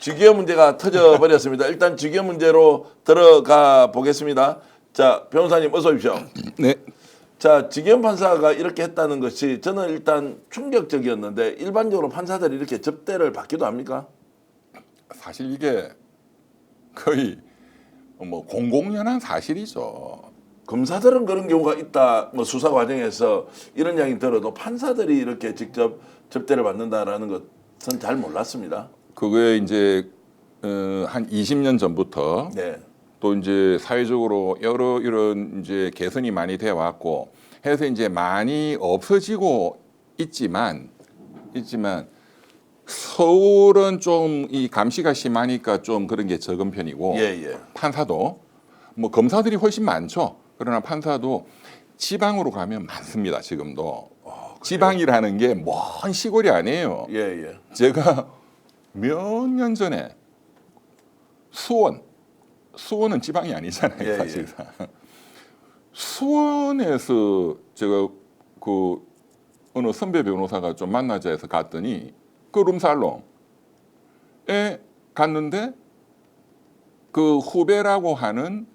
주기어 문제가 터져버렸습니다. 일단 주기어 문제로 들어가 보겠습니다. 자, 변호사님 어서 오십시오. 네. 자, 지기현 판사가 이렇게 했다는 것이 저는 일단 충격적이었는데 일반적으로 판사들이 이렇게 접대를 받기도 합니까? 사실 이게 거의 뭐 공공연한 사실이죠. 검사들은 그런 경우가 있다. 뭐 수사 과정에서 이런 이야기 들어도 판사들이 이렇게 직접 접대를 받는다라는 것은 잘 몰랐습니다. 그게 이제 어, 한 20년 전부터 네. 또 이제 사회적으로 여러 이런 이제 개선이 많이 되어 왔고 해서 이제 많이 없어지고 있지만 있지만 서울은 좀 이 감시가 심하니까 좀 그런 게 적은 편이고 예, 예. 판사도 뭐 검사들이 훨씬 많죠. 그러나 판사도 지방으로 가면 많습니다. 지금도 지방이라는 게 먼 시골이 아니에요. 예, 예. 제가 몇 년 전에 수원 수원은 지방이 아니잖아요 예, 예. 사실상 수원에서 제가 그 어느 선배 변호사가 좀 만나자 해서 갔더니 그 룸살롱에 갔는데 그 후배라고 하는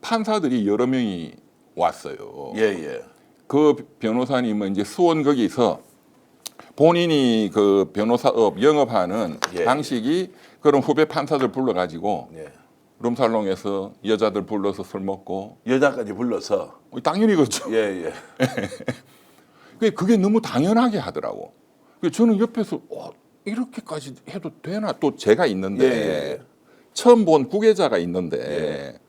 판사들이 여러 명이 왔어요. 예, 예. 그 변호사님은 이제 수원 거기서 본인이 그 변호사업 영업하는 예. 방식이 그런 후배 판사들 불러가지고 예. 룸살롱에서 여자들 불러서 술 먹고 여자까지 불러서 어, 당연히 그렇죠. 예, 예. 그게- 그게 너무 당연하게 하더라고. 그래서 저는 옆에서 어, 이렇게까지 해도 되나? 또 제가 있는데 예, 예. 처음 본 후계자가 있는데 어,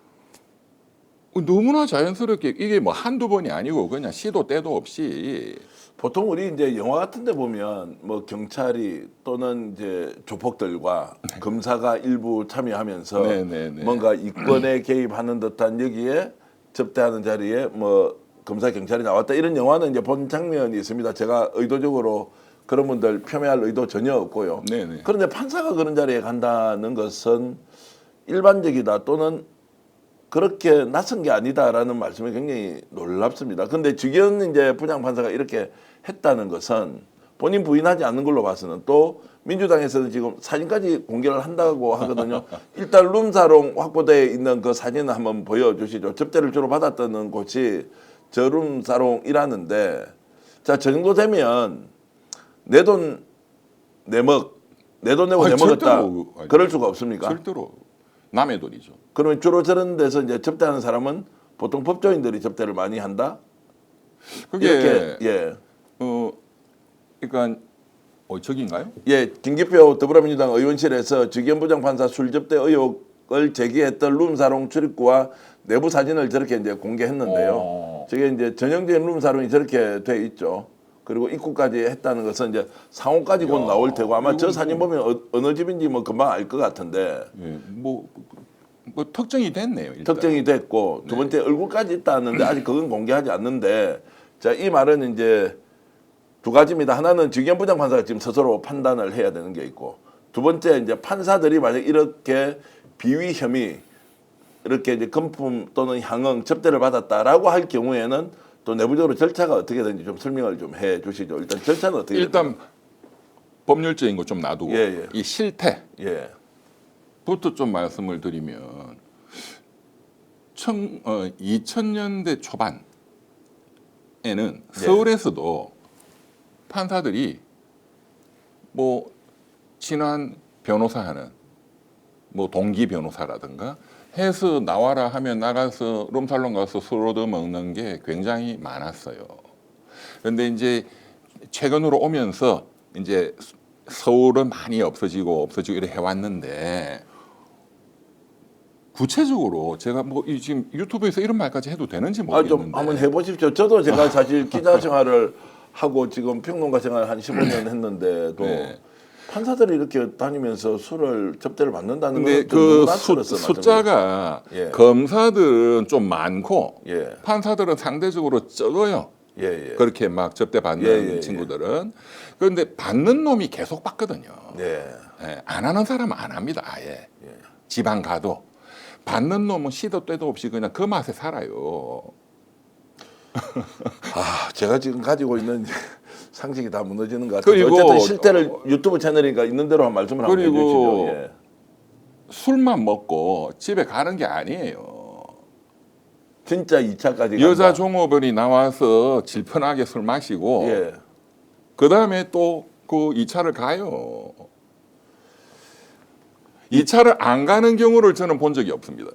너무나 자연스럽게 이게 뭐 한두 번이 아니고 그냥 시도 때도 없이 보통 우리 이제 영화 같은 데 보면 뭐 경찰이 또는 이제 조폭들과 검사가 일부 참여하면서 네, 네, 네. 뭔가 이권에 개입하는 듯한 여기에 접대하는 자리에 뭐 검사 경찰이 나왔다 이런 영화는 이제 본 장면이 있습니다. 제가 의도적으로 그런 분들 폄훼할 의도 전혀 없고요. 네, 네. 그런데 판사가 그런 자리에 간다는 것은 일반적이다 또는 그렇게 낯선 게 아니다라는 말씀이 굉장히 놀랍습니다. 근데 주기현 이제 부장 판사가 이렇게 했다는 것은 본인 부인하지 않는 걸로 봐서는 또 민주당에서는 지금 사진까지 공개를 한다고 하거든요. 일단 룸사롱 확보되어 있는 그 사진을 한번 보여주시죠. 접대를 주로 받았던 곳이 저 룸사롱이라는데 자, 저 정도 되면 내 돈 내먹 내 돈 내고 아니, 내먹었다. 그럴 수가 없습니까? 절대로 남의 돈이죠. 그러면 주로 저런 데서 이제 접대하는 사람은 보통 법조인들이 접대를 많이 한다. 그게 이렇게 예. 어 그러니까 어 저기인가요? 예, 김기표 더불어민주당 의원실에서 주기현 부장 판사 술 접대 의혹을 제기했던 룸사롱 출입구와 내부 사진을 저렇게 이제 공개했는데요. 어. 저게 이제 전형적인 룸사롱이 저렇게 돼 있죠. 그리고 입구까지 했다는 것은 이제 상호까지 곧 야, 나올 테고 아마 저 이거 사진 뭐- 보면 어, 어느 집인지 뭐 금방 알 것 같은데 예, 뭐, 뭐 특정이 됐네요. 일단. 특정이 됐고 두 번째 얼굴까지 있다는데 아직 그건 공개하지 않는데 자 이 말은 이제 두 가지입니다. 하나는 주기현 부장 판사가 지금 스스로 판단을 해야 되는 게 있고 두 번째 이제 판사들이 만약 이렇게 비위 혐의 이렇게 이제 금품 또는 향응 접대를 받았다라고 할 경우에는 또 내부적으로 절차가 어떻게 되는지 좀 설명을 좀 해 주시죠. 일단 절차는 어떻게 일단 법률적인 거 좀 놔두고 예, 예. 이 실태 됩니까? 예. 부터 좀 말씀을 드리면 청, 어, 2000년대 초반에는 네. 서울에서도 판사들이 뭐 친한 변호사 하는 뭐 동기 변호사라든가 해서 나와라 하면 나가서 룸살롱 가서 술 얻어 먹는 게 굉장히 많았어요. 그런데 이제 최근으로 오면서 이제 서울은 많이 없어지고 없어지고 이래 해왔는데 구체적으로 제가 뭐 이 지금 유튜브에서 이런 말까지 해도 되는지 아, 좀 모르겠는데 한번 해보십시오. 저도 제가 사실 기자 생활을 하고 지금 평론가 생활 한 15년 했는데도 네. 판사들이 이렇게 다니면서 술을 접대를 받는다는 근데 그 수. 숫자가 예. 검사들은 좀 많고 예, 판사들은 상대적으로 적어요. 예, 예. 그렇게 막 접대 받는 예, 예, 예. 친구들은 그런데 받는 놈이 계속 받거든요. 네. 예, 안 하는 사람은 안 합니다. 아예 예. 지방 가도 받는 놈은 시도 때도 없이 그냥 그 맛에 살아요. 아, 제가 지금 가지고 있는 상식이 다 무너지는 것 같아요. 그리고- 어쨌든 실태를 유튜브 채널이니까 있는 대로 한 말씀을 한번 해주시죠. 예. 술만 먹고 집에 가는 게 아니에요. 진짜 2차까지 여자 종업원이 나와서 질펀하게 술 마시고 예. 그 다음에 또 그 2차를 가요. 2차를 안 가는 경우를 저는 본 적이 없습니다.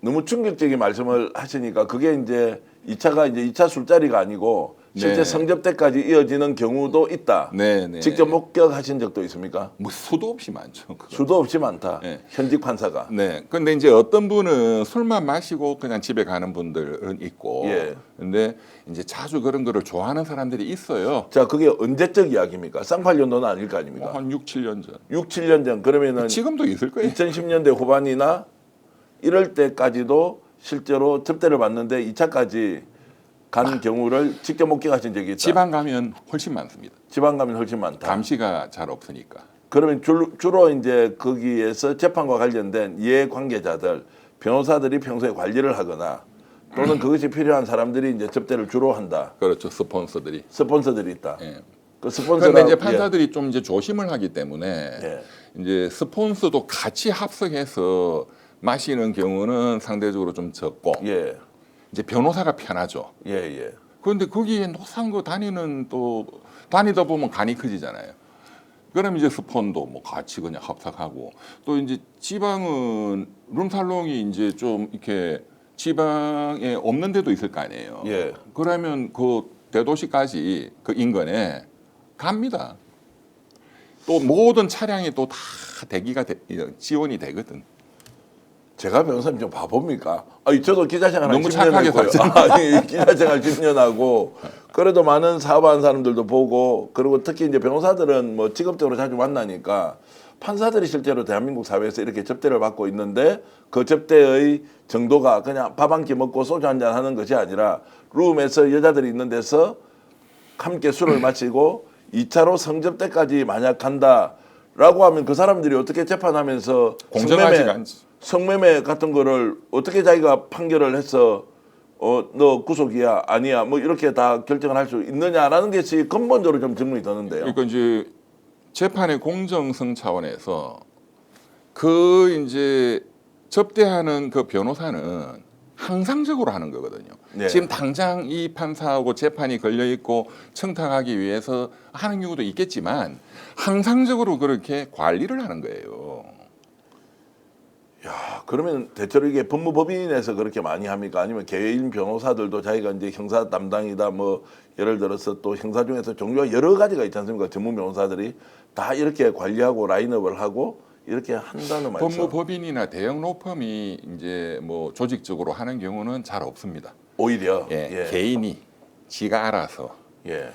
너무 충격적인 말씀을 하시니까 그게 이제 2차가 이제 2차 술자리가 아니고 실제 네. 성접대까지 이어지는 경우도 있다. 네, 네. 직접 목격하신 적도 있습니까? 뭐 수도 없이 많죠. 그거. 수도 없이 많다. 네. 현직 판사가. 네. 근데 이제 어떤 분은 술만 마시고 그냥 집에 가는 분들은 있고. 예. 근데 이제 자주 그런 거를 좋아하는 사람들이 있어요. 자, 그게 언제적 이야기입니까? 쌍팔년도는 아닐 거 아닙니까? 뭐한 6, 7년 전. 6, 7년 전 그러면은 지금도 있을 거예요. 2010년대 후반이나 이럴 때까지도 실제로 접대를 받는데 2차까지 간 경우를 직접 목격하신 적이 있다. 지방 가면 훨씬 많습니다. 지방 가면 훨씬 많다. 감시가 잘 없으니까. 그러면 주, 주로 이제 거기에서 재판과 관련된 이해 관계자들, 변호사들이 평소에 관리를 하거나 또는 그것이 필요한 사람들이 이제 접대를 주로 한다. 그렇죠. 스폰서들이. 스폰서들이 있다. 예. 그 스폰서가 그런데 이제 판사들이 좀 이제 조심을 하기 때문에 예. 이제 스폰서도 같이 합석해서 마시는 경우는 상대적으로 좀 적고 예, 예, 이제 변호사가 편하죠. 예, 예. 그런데 거기에 노상거 다니는 또 다니다 보면 간이 커지잖아요. 그럼 이제 스폰도 뭐 같이 그냥 합석하고 또 이제 지방은 룸살롱이 이제 좀 이렇게 지방에 없는 데도 있을 거 아니에요. 예. 그러면 그 대도시까지 그 인근에 갑니다. 또 모든 차량이 또 다 대기가 돼- 지원이 되거든. 제가 변호사님 좀 바보입니까? 아니 저도 기자 생활 한 너무 10년 착하게 했고요. 아니, 기자 생활 10년 하고 그래도 많은 사업하는 사람들도 보고 그리고 특히 이제 변호사들은 뭐 직업적으로 자주 만나니까 판사들이 실제로 대한민국 사회에서 이렇게 접대를 받고 있는데 그 접대의 정도가 그냥 밥 한 끼 먹고 소주 한 잔 하는 것이 아니라 룸에서 여자들이 있는 데서 함께 술을 마시고 2차로 성접대까지 만약 간다라고 하면 그 사람들이 어떻게 재판하면서 공정하지가 성매매- 않지. 성매매 같은 거를 어떻게 자기가 판결을 해서 어 너 구속이야 아니야 뭐 이렇게 다 결정을 할 수 있느냐라는 것이 근본적으로 좀 질문이 드는데요. 그러니까 이제 재판의 공정성 차원에서 그 이제 접대하는 그 변호사는 항상적으로 하는 거거든요. 네. 지금 당장 이 판사하고 재판이 걸려 있고 청탁하기 위해서 하는 경우도 있겠지만 항상적으로 그렇게 관리를 하는 거예요. 야, 그러면 대체로 이게 법무법인에서 그렇게 많이 합니까? 아니면 개인 변호사들도 자기가 이제 형사 담당이다 뭐 예를 들어서 또 형사 중에서 종류가 여러 가지가 있지 않습니까? 전문 변호사들이 다 이렇게 관리하고 라인업을 하고 이렇게 한다는 말이죠. 법무법인이나 대형 로펌이 이제 뭐 조직적으로 하는 경우는 잘 없습니다. 오히려 예, 예. 개인이 지가 알아서 예.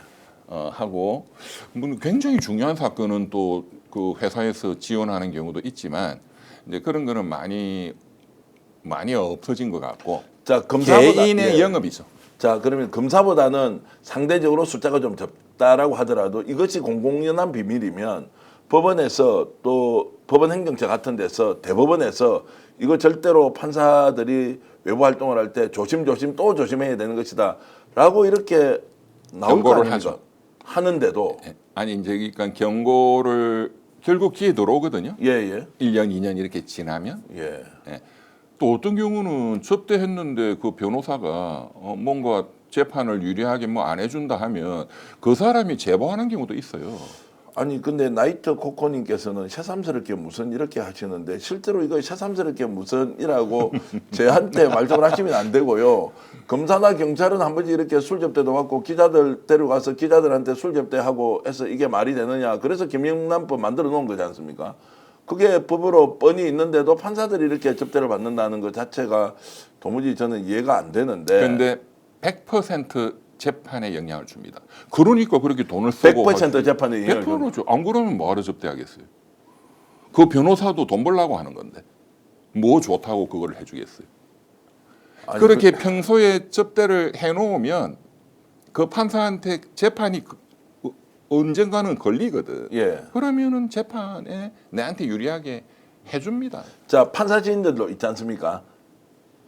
어, 하고 뭐 굉장히 중요한 사건은 또 그 회사에서 지원하는 경우도 있지만 이제 그런 거는 많이 많이 없어진 것 같고 자, 검사보다 개인의 예. 영업이죠. 자 그러면 검사보다는 상대적으로 숫자가 좀 적다라고 하더라도 이것이 공공연한 비밀이면 법원에서 또 법원 행정처 같은 데서 대법원에서 이거 절대로 판사들이 외부 활동을 할 때 조심조심 또 조심해야 되는 것이다라고 이렇게 나올 거 경고를 아닙니까? 하죠. 하는데도 예. 아니 이제 그러니까 경고를 결국 기회 들어오거든요. 예 예 1년, 2년 이렇게 지나면 예. 또 어떤 경우는 접대했는데 그 변호사가 어, 뭔가 재판을 유리하게 뭐 안 해준다 하면 그 사람이 제보하는 경우도 있어요. 아니 근데 나이트 코코님께서는 새삼스럽게 무슨 이렇게 하시는데 실제로 이거 새삼스럽게 무슨이라고 저한테 말씀을 하시면 안 되고요. 검사나 경찰은 한 번씩 이렇게 술 접대도 받고 기자들 데려가서 기자들한테 술 접대하고 해서 이게 말이 되느냐. 그래서 김영란법 만들어 놓은 거지 않습니까? 그게 법으로 뻔히 있는데도 판사들이 이렇게 접대를 받는다는 것 자체가 도무지 저는 이해가 안 되는데 근데 100% 재판에 영향을 줍니다. 그러니까 그렇게 돈을 쓰고 100% 재판에 영향을 줍니다. 100%죠. 안 그러면 뭐하러 접대하겠어요? 그 변호사도 돈 벌라고 하는 건데 뭐 좋다고 그걸 해주겠어요? 아니, 그렇게 평소에 접대를 해놓으면 그 판사한테 재판이 그- 어- 언젠가는 걸리거든. 그- 예. 그러면은 재판에 내한테 유리하게 해줍니다. 자 판사 지인들도 있지 않습니까?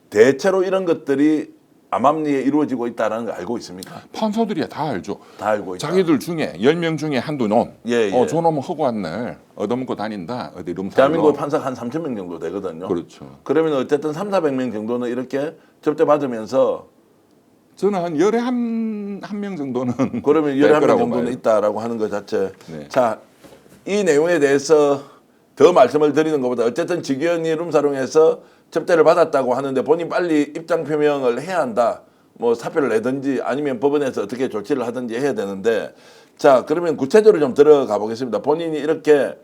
대체로 이런 것들이 암암리에 이루어지고 있다는 걸 알고 있습니까? 판사들이 다 알죠. 다 알고 있다. 자기들 중에 열 명 중에 한두 놈, 예, 예. 어, 저놈은 허구한 날 얻어먹고 다닌다. 어디 룸 대한민국. 판사가 한 3천 명 정도 되거든요. 그렇죠. 그러면 어쨌든 3, 400명 정도는 이렇게 접대 받으면서 저는 한 열에 한 한 명 정도는 그러면 될 11명 거라고 정도는 봐요. 있다라고 하는 것 자체. 네. 자, 이 내용에 대해서 더 말씀을 드리는 것보다 어쨌든 직위원이 룸사롱에서 접대를 받았다고 하는데 본인 빨리 입장 표명을 해야 한다. 뭐 사표를 내든지 아니면 법원에서 어떻게 조치를 하든지 해야 되는데 자, 그러면 구체적으로 좀 들어가 보겠습니다. 본인이 이렇게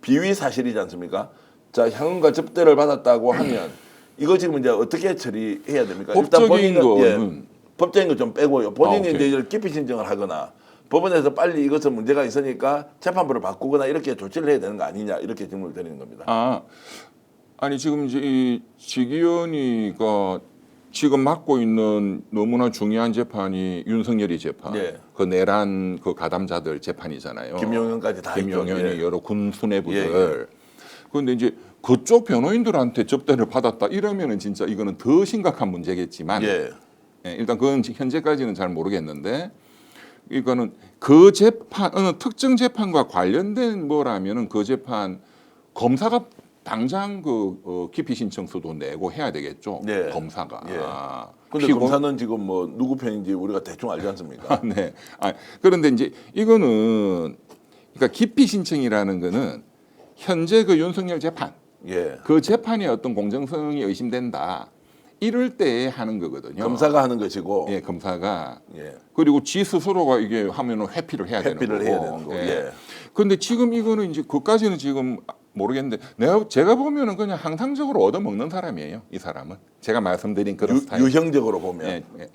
비위 사실이지 않습니까? 자, 향응과 접대를 받았다고 하면 이거 지금 이제 어떻게 처리해야 됩니까? 법적인 본인은- 거는 법적인 거 좀 빼고요. 본인이 아. 이제 이걸 기피 신청을 하거나 법원에서 빨리 이것은 문제가 있으니까 재판부를 바꾸거나 이렇게 조치를 해야 되는 거 아니냐 이렇게 질문을 드리는 겁니다. 아 아니 지금 이제 이 지기현이가 지금 맡고 있는 너무나 중요한 재판이 윤석열이 재판, 예. 그 내란 그 가담자들 재판이잖아요. 김용현까지 다 김용현이. 예. 여러 군 수뇌부들. 예, 그런데 이제 그쪽 변호인들한테 접대를 받았다 이러면은 진짜 이거는 더 심각한 문제겠지만 예. 예, 일단 그건 지- 현재까지는 잘 모르겠는데 이거는 그 재판 어느 특정 재판과 관련된 뭐라면은 그 재판 검사가 당장 그 어, 기피 신청서도 내고 해야 되겠죠. 예. 검사가. 예. 아, 근데 피고- 검사는 지금 뭐 누구 편인지 우리가 대충 알지 않습니까? 네. 아, 그런데 이제 이거는 그러니까 기피 신청이라는 거는 현재 그 윤석열 재판 예. 그 재판의 어떤 공정성이 의심된다. 이럴 때 하는 거거든요. 검사가 하는 것이고 예, 검사가 예. 그리고 지 스스로가 이게 하면은 회피를 해야 회피를 되는 해야 거고. 되는 거. 예. 예. 근데 지금 이거는 이제 그까지는 지금 모르겠는데 내가 제가 보면은 그냥 항상적으로 얻어 먹는 사람이에요. 이 사람은 제가 말씀드린 그런 유, 스타일. 유형적으로 보면 예, 예.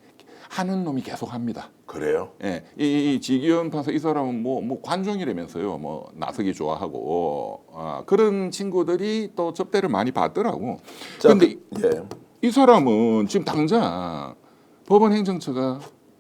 하는 놈이 계속 합니다. 그래요. 예, 이, 이 지기현 판사 이 사람은 뭐, 뭐 관종이라면서요. 뭐 나서기 좋아하고 아, 그런 친구들이 또 접대를 많이 받더라고. 자, 근데 그, 예. 이 사람은 지금 당장 법원 행정처가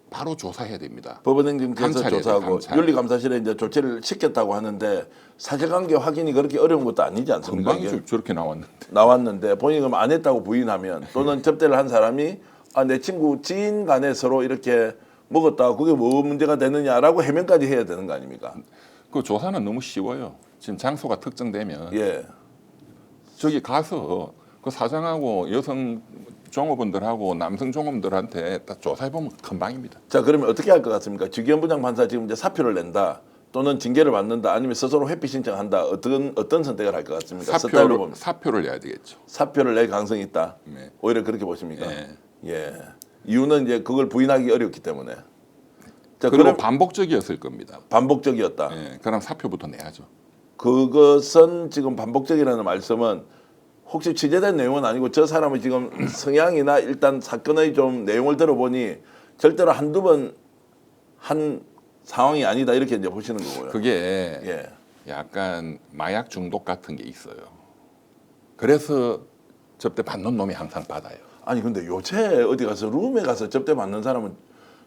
바로 조사해야 됩니다. 법원행정처에서 감찰해야 조사하고 감찰. 윤리감사실에 이제 조치를 시켰다고 하는데 사실관계 확인이 그렇게 어려운 것도 아니지 않습니까? 금방 이게? 저- 저렇게 나왔는데. 나왔는데 본인이 그럼 안 했다고 부인하면 또는 접대를 한 사람이 아, 내 친구 지인 간에 서로 이렇게 먹었다 그게 뭐 문제가 되느냐라고 해명까지 해야 되는 거 아닙니까? 그 조사는 너무 쉬워요. 지금 장소가 특정되면 예. 저기 가서 그 사장하고 여성 종업원들하고 남성 종업원들한테 딱 조사해 보면 금방입니다. 자 그러면 어떻게 할 것 같습니까? 주기현 부장 판사 지금 이제 사표를 낸다 또는 징계를 받는다 아니면 스스로 회피 신청한다 어떤 어떤 선택을 할 것 같습니까? 사표를 사표를 내야 되겠죠. 사표를 낼 가능성이 있다. 네. 오히려 그렇게 보십니까? 예. 예. 이유는 이제 그걸 부인하기 어렵기 때문에. 자 그리고 그럼 반복적이었을 겁니다. 반복적이었다. 예, 그럼 사표부터 내야죠. 그것은 지금 반복적이라는 말씀은 혹시 취재된 내용은 아니고 저 사람의 지금 성향이나 일단 사건의 좀 내용을 들어보니 절대로 한두 번 한 상황이 아니다 이렇게 이제 보시는 거고요. 그게 예. 약간 마약 중독 같은 게 있어요. 그래서 접대 받는 놈이 항상 받아요. 아니 근데 요새 어디 가서 룸에 가서 접대 받는 사람은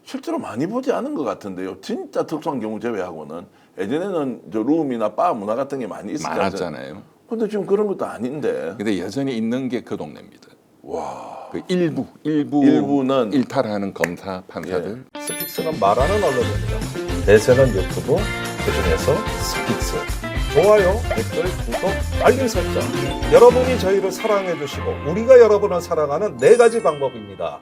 실제로 많이 보지 않은 것 같은데요. 진짜 특수한 경우 제외하고는 예전에는 저 룸이나 바 문화 같은 게 많이 있었잖아요. 많았잖아요. 근데 지금 그런 것도 아닌데. 근데 여전히 있는 게 그 동네입니다. 와. 그 일부 일부 일부는 일탈하는 검사 판사들 스픽스는 말하는 언론입니다. 대세는 유튜브, 그중에서 스픽스. 좋아요, 댓글, 구독, 알림 설정. 여러분이 저희를 사랑해 주시고 우리가 여러분을 사랑하는 네 가지 방법입니다.